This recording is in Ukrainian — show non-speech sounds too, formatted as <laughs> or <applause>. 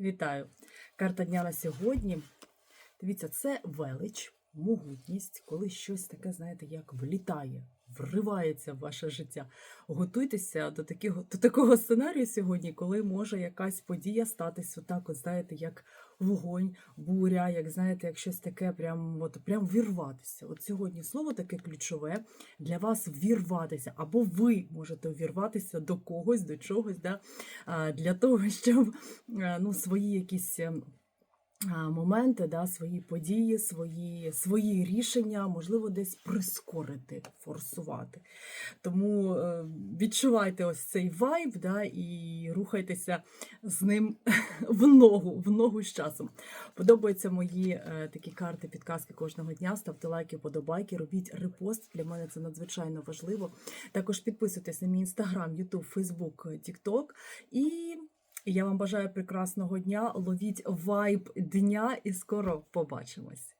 Вітаю! Карта дня на сьогодні. Дивіться, це велич, могутність, коли щось таке, знаєте, як влітає, вривається в ваше життя. Готуйтеся до такого, до такого сценарію сьогодні, коли може якась подія статись отак, от, знаєте, як вогонь, буря, як знаєте, як щось таке, прям, от, прям вірватися. От сьогодні слово таке ключове для вас вірватися, або ви можете вірватися до когось, до чогось, да, для того, <laughs> щоб ну, свої якісь. Моменти, да, свої події, свої, свої рішення, можливо, десь прискорити, форсувати. Тому е, відчувайте ось цей вайб да, і рухайтеся з ним <laughs> в ногу, в ногу з часом. Подобаються мої е, такі карти, підказки кожного дня. Ставте лайки, подобайки, робіть репост. Для мене це надзвичайно важливо. Також підписуйтесь на мій інстаграм, Ютуб, Фейсбук, Тікток. І я вам бажаю прекрасного дня. Ловіть вайб дня і скоро побачимось.